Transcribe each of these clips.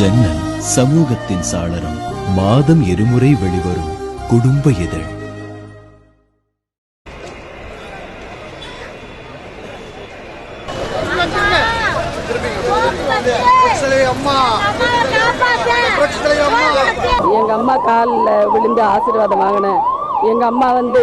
ஜன்னல் சமூகத்தின் சாளரம் மாதம் இருமுறை வெளிவரும் குடும்ப இதழ். எங்க அம்மா காலில் விழுந்து ஆசீர்வாதம் வாங்கினேன். எங்க அம்மா வந்து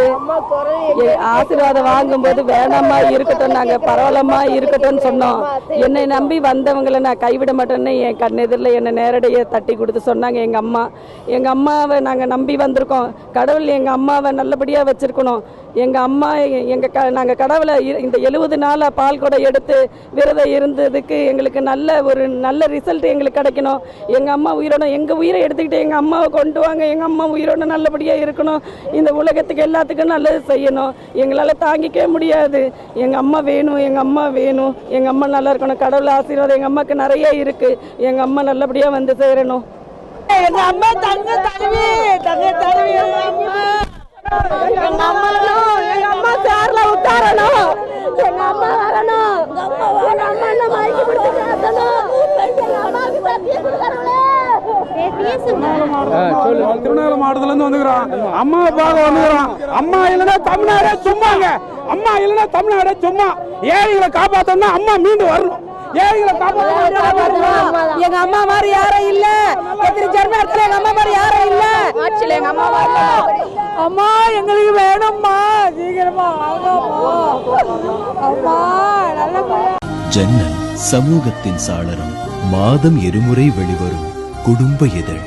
எ- ஆசீர்வாதம் வாங்கும்போது வேணாம்மா இருக்கட்டும் நாங்க பரவாயில்லமா இருக்கட்டும்னு சொன்னோம். என்னை நம்பி வந்தவங்களை நான் கைவிட மாட்டேன்னு என் கண்ணெதிரில் என்னை நேரடியாக தட்டி கொடுத்து சொன்னாங்க எங்க அம்மா. எங்க அம்மாவை நாங்க நம்பி வந்திருக்கோம். கடவுள் எங்க அம்மாவை நல்லபடியா வச்சிருக்கணும். எங்கள் அம்மா எங்கள் க நாங்கள் கடவுளை இந்த எழுபது நாளாக பால் கூட எடுத்து விரதம் இருந்ததுக்கு எங்களுக்கு நல்ல ஒரு நல்ல ரிசல்ட் எங்களுக்கு கிடைக்கணும். எங்கள் அம்மா உயிரோட எங்கள் உயிரை எடுத்துக்கிட்டு எங்கள் அம்மாவை கொண்டு வாங்க எங்கள் அம்மா உயிரோட நல்லபடியாக இருக்கணும். இந்த உலகத்துக்கு எல்லாத்துக்கும் நல்லது செய்யணும். எங்களால் தாங்கிக்கவே முடியாது. எங்கள் அம்மா வேணும் எங்கள் அம்மா வேணும். எங்கள் அம்மா நல்லா இருக்கணும். கடவுள் ஆசீர்வாதம் எங்கள் அம்மாக்கு நிறைய இருக்குது எங்கள் அம்மா நல்லபடியாக வந்து சேரணும். எங்கள் அம்மா தங்க தழுவி தங்க தழுவி எங்க அம்மா வரணும். எங்க அம்மா என்ன மயக்கி பிடிச்சு பேசணும் எங்க அம்மாவுக்கு சத்தியம் கொடுக்கறவளே திருநெல்வேலி மாவட்டத்துல இருந்து வந்துக்கிறோம் அம்மா பார்க்க வந்துக்கிறோம் அம்மா இல்லைன்னா தமிழ்நாடே சும்மாங்க. அம்மா இல்லைன்னா தமிழ்நாடே சும்மா. ஏழைகளை காப்பாத்தணும்னா அம்மா மீண்டும் வரணும். ஏழைகளை காப்பாற்றணும் எங்க அம்மா மாதிரி யாரும் இல்ல. எத்தனை ஜென்மத்துல எங்க அம்மா மாதிரி யாரும் இல்ல? ஆட்சியில எங்க அம்மா வரல அம்மா எங்களுக்கு வேணும்மா. சீக்கிரமா வாங்கம்மா அம்மா நல்ல ஜன்னல் சமூகத்தின் சாளரம் மாதம் இருமுறை வெளிவரும் குடும்ப இதழ்.